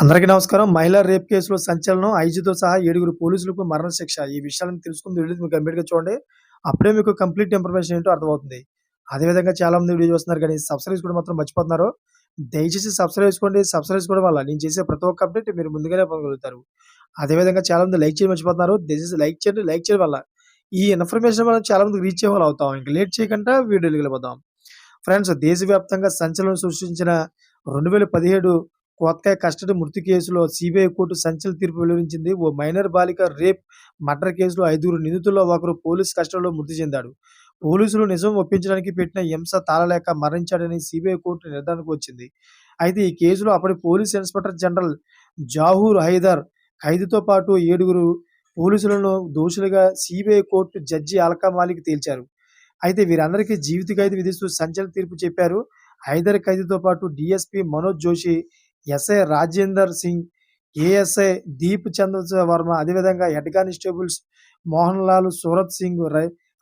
అందరికీ నమస్కారం. మహిళా రేప్ కేసులో సంచలనం ఐజీతో సహా ఏడుగురు పోలీసులకు మరణశిక్ష. ఈ విషయాలను తెలుసుకుని వీడియో మీకు కంప్లీట్గా చూడండి. అప్పుడే మీకు కంప్లీట్ ఇన్ఫర్మేషన్ ఏంటో అర్థమవుతుంది. అదేవిధంగా చాలా మంది వీడియో చూస్తున్నారు కానీ సబ్స్క్రైబ్ కూడా మాత్రం మర్చిపోతున్నారు. దయచేసి సబ్స్క్రైబ్ చేసుకోండి. సబ్స్క్రైబ్ చేసుకోవడం వల్ల నేను చేసే ప్రతి ఒక్క అప్డేట్ మీరు ముందుగానే పొందగలుగుతారు. అదేవిధంగా చాలా మంది లైక్ చేయడం మర్చిపోతున్నారు. దయచేసి లైక్ చేయండి. లైక్ చేయడం వల్ల ఈ ఇన్ఫర్మేషన్ మనం చాలా మంది రీచ్ అయ్యే అవుతాం. ఇంకా లేట్ చేయకుండా వీడియోలు వెళ్ళిపోదాం. ఫ్రెండ్స్ దేశవ్యాప్తంగా సంచలనం సృష్టించిన రెండు వేల పదిహేడు కోత్కాయ కస్టడీ మృతి కేసులో సిబిఐ కోర్టు సంచలన తీర్పు వెలువరించింది. ఓ మైనర్ బాలిక రేప్ మర్డర్ కేసులో ఐదుగురు నిందితుల్లో ఒకరు పోలీస్ కస్టడీలో మృతి చెందాడు. పోలీసులు నిజం ఒప్పించడానికి పెట్టిన హింస తాళలేక మరణించాడని సిబిఐ కోర్టు నిర్ధారణకు వచ్చింది. అయితే ఈ కేసులో అప్పటి police inspector general Zahoor Haider ఖైదీతో పాటు ఏడుగురు పోలీసులను దోషులుగా CBI court judge Alka Malik తేల్చారు. అయితే వీరందరికీ జీవిత ఖైదు విధిస్తూ సంచలన తీర్పు చెప్పారు. హైదర్ ఖైదీతో పాటు DSP Manoj Joshi SI Rajender Singh ASI Deep Chandra Verma అదేవిధంగా head constables Mohan Lal Surat Singh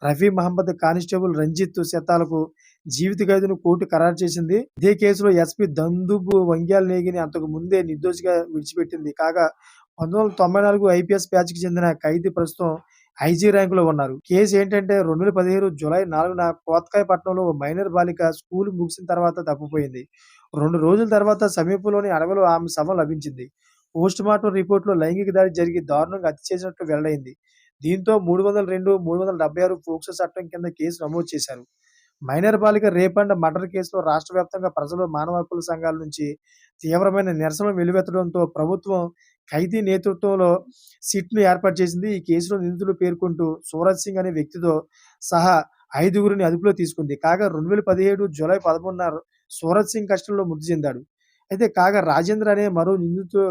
Rafi Mohammad constable Ranjit శతాలకు జీవిత ఖైదును కోర్టు ఖరారు చేసింది. ఇదే కేసులో ఎస్పీ దందుబు వంగ్యాల నేగిని అంతకు ముందే నిర్దోషిగా విడిచిపెట్టింది. కాగా పంతొమ్మిది వందల తొంభై నాలుగు ఐపీఎస్ బ్యాచ్కి చెందిన ఖైదీ ప్రస్తుతం ఐజీ ర్యాంకులో ఉన్నారు. కేసు ఏంటంటే రెండు వేల పదిహేను జూలై నాలుగున కోత్కాయ పట్టణంలో ఓ మైనర్ బాలిక స్కూల్ ముగిసిన తర్వాత తప్పిపోయింది. రెండు రోజుల తర్వాత సమీపంలోని అడవిలో ఆమె శవం లభించింది. పోస్ట్ మార్టం రిపోర్టులో లైంగిక దాడి జరిగి దారుణంగా హత్య చేసినట్లు వెల్లడైంది. దీంతో మూడు వందల రెండు మూడు వందల డెబ్బై ఆరు పోక్సో చట్టం కింద కేసు నమోదు చేశారు. మైనర్ బాలిక రేప్ అండ్ మర్డర్ కేసులో రాష్ట్ర వ్యాప్తంగా ప్రజలు మానవ హక్కుల సంఘాల నుంచి తీవ్రమైన నిరసనలు వెలువెత్తడంతో ప్రభుత్వం ఖైదీ నేతృత్వంలో సిట్ను ఏర్పాటు చేసింది. ఈ కేసులో నిందితులు పేర్కొంటూ సూరజ్ సింగ్ అనే వ్యక్తితో సహా ఐదుగురిని అదుపులో తీసుకుంది. కాగా రెండు వేల పదిహేడు జూలై పదమూడున సూరజ్ సింగ్ కష్టంలో మృతి చెందాడు. అయితే కాగా రాజేంద్ర అనే మరో నిందితుతో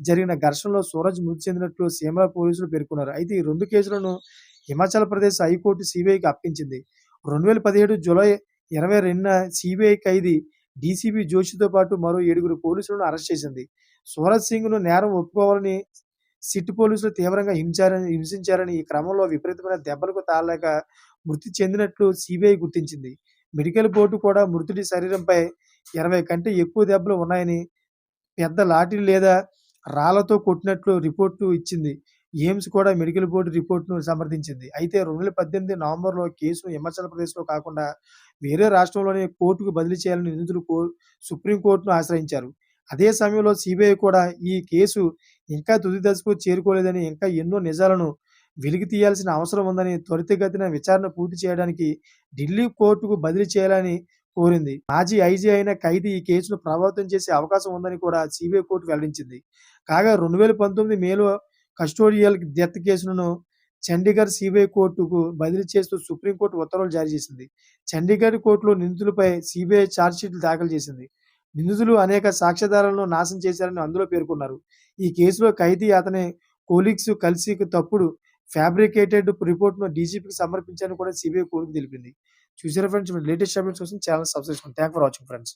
జరిగిన ఘర్షణలో సూరజ్ మృతి చెందినట్లు సీమల పోలీసులు పేర్కొన్నారు. అయితే ఈ రెండు కేసులను హిమాచల్ ప్రదేశ్ హైకోర్టు సిబిఐకి అప్పించింది రెండు వేల పదిహేడు జూలై ఇరవై రెండున సిబిఐ ఖైదీ డీసీపీ జోషితో పాటు మరో ఏడుగురు పోలీసులను అరెస్ట్ చేసింది. సూరజ్ సింగ్ను నేరం ఒప్పుకోవాలని సిట్ పోలీసులు తీవ్రంగా హింసారని హింసించారని ఈ క్రమంలో విపరీతమైన దెబ్బలకు తాళలేక మృతి చెందినట్లు సిబిఐ గుర్తించింది. మెడికల్ బోర్డు కూడా మృతుడి శరీరంపై ఇరవై కంటే ఎక్కువ దెబ్బలు ఉన్నాయని పెద్ద లాఠీ లేదా రాళ్ళతో కొట్టినట్లు రిపోర్టు ఇచ్చింది. ఎయిమ్స్ కూడా మెడికల్ బోర్డు రిపోర్ట్ను సమర్థించింది. అయితే రెండు వేల పద్దెనిమిది నవంబర్లో కేసును హిమాచల్ ప్రదేశ్లో కాకుండా వేరే రాష్ట్రంలోని కోర్టుకు బదిలీ చేయాలని నిందితులు కో సుప్రీంకోర్టును ఆశ్రయించారు. అదే సమయంలో సిబిఐ కూడా ఈ కేసు ఇంకా తుది దశకు చేరుకోలేదని ఇంకా ఎన్నో నిజాలను వెలికి తీయాల్సిన అవసరం ఉందని త్వరితగతిన విచారణ పూర్తి చేయడానికి ఢిల్లీ కోర్టుకు బదిలీ చేయాలని కోరింది. మాజీ ఐజీ అయిన ఖైదీ ఈ కేసును ప్రభావితం చేసే అవకాశం ఉందని కూడా సిబిఐ కోర్టు వెల్లడించింది. కాగా రెండు వేల పంతొమ్మిది మేలో కస్టోడియల్ డెత్ కేసులను చండీగఢ్ సిబిఐ కోర్టుకు బదిలీ చేస్తూ సుప్రీంకోర్టు ఉత్తర్వులు జారీ చేసింది. చండీగఢ్ కోర్టులో నిందితులపై సిబిఐ ఛార్జ్షీట్లు దాఖలు చేసింది. నిందితులు అనేక సాక్ష్యాధారాలను నాశనం చేశారని అందులో పేర్కొన్నారు. ఈ కేసులో ఖైదీ అతని కోలీగ్స్ కలిసి తప్పుడు ఫ్యాబ్రికేటెడ్ రిపోర్ట్ను డీజీపీకి సమర్పించారని కూడా సిబిఐ కోర్టుకు తెలిపింది. చూసారా ఫ్రెండ్స్ లేటెస్ట్ అప్డేట్స్ కోసం ఛానల్ సబ్స్క్రైబ్ చేసుకోండి. Thank for watching friends.